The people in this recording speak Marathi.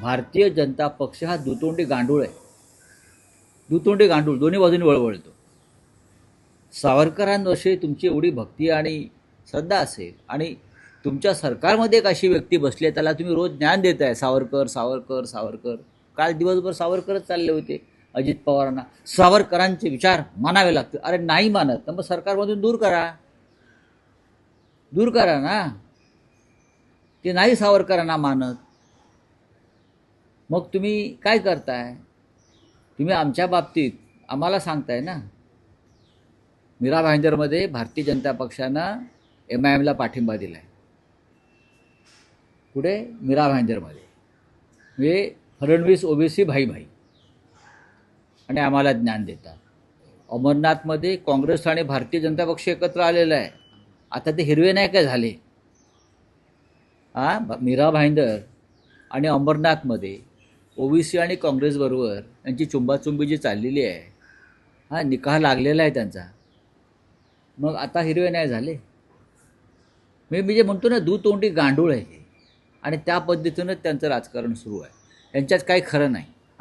भारतीय जनता पक्ष हा दुतोंडी गांडूळ आहे. दुतोंडी गांडूळ दोन्ही बाजूनी वळवळतो सावरकरांविषयी तुमची एवढी भक्ती आणि श्रद्धा असेल आणि तुमच्या सरकारमध्ये एक अशी व्यक्ती बसली आहे त्याला तुम्ही रोज ज्ञान देत आहे सावरकर सावरकर सावरकर. काल दिवसभर सावरकरच चालले होते अजित पवारांना. सावरकरांचे विचार मानावे लागतील अरे नाही मानत. तर मग सरकारमधून दूर करा. दूर करा ना. ते नाही सावरकरांना मानत. मग तुम्ही काय करताय? तुम्ही आमच्या बाबतीत आम्हाला सांगताय ना? मीरा भाईंदरमध्ये भारतीय जनता पक्षानं एम आय एमला पाठिंबा दिला आहे कुठे? मीरा भाईंदरमध्ये. म्हणजे फडणवीस ओबीसी भाई भाई आणि आम्हाला ज्ञान देतात. अमरनाथमध्ये काँग्रेस आणि भारतीय जनता पक्ष एकत्र आलेला आहे. आता ते हिरवे नाही काय झाले. हां मीरा भाईंदर आणि अमरनाथमध्ये ओबीसी आणि काँग्रेसबरोबर यांची चुंबाचुंबी जी चाललेली आहे हा निकाह लागलेला आहे त्यांचा. मग आता हिरवे नाही झाले. मी मी जे म्हणतो ना दूध तोंडी गांडूळ आहे आणि त्या पद्धतीनं त्यांचं राजकारण सुरू आहे. यांच्यात काही खरं नाही.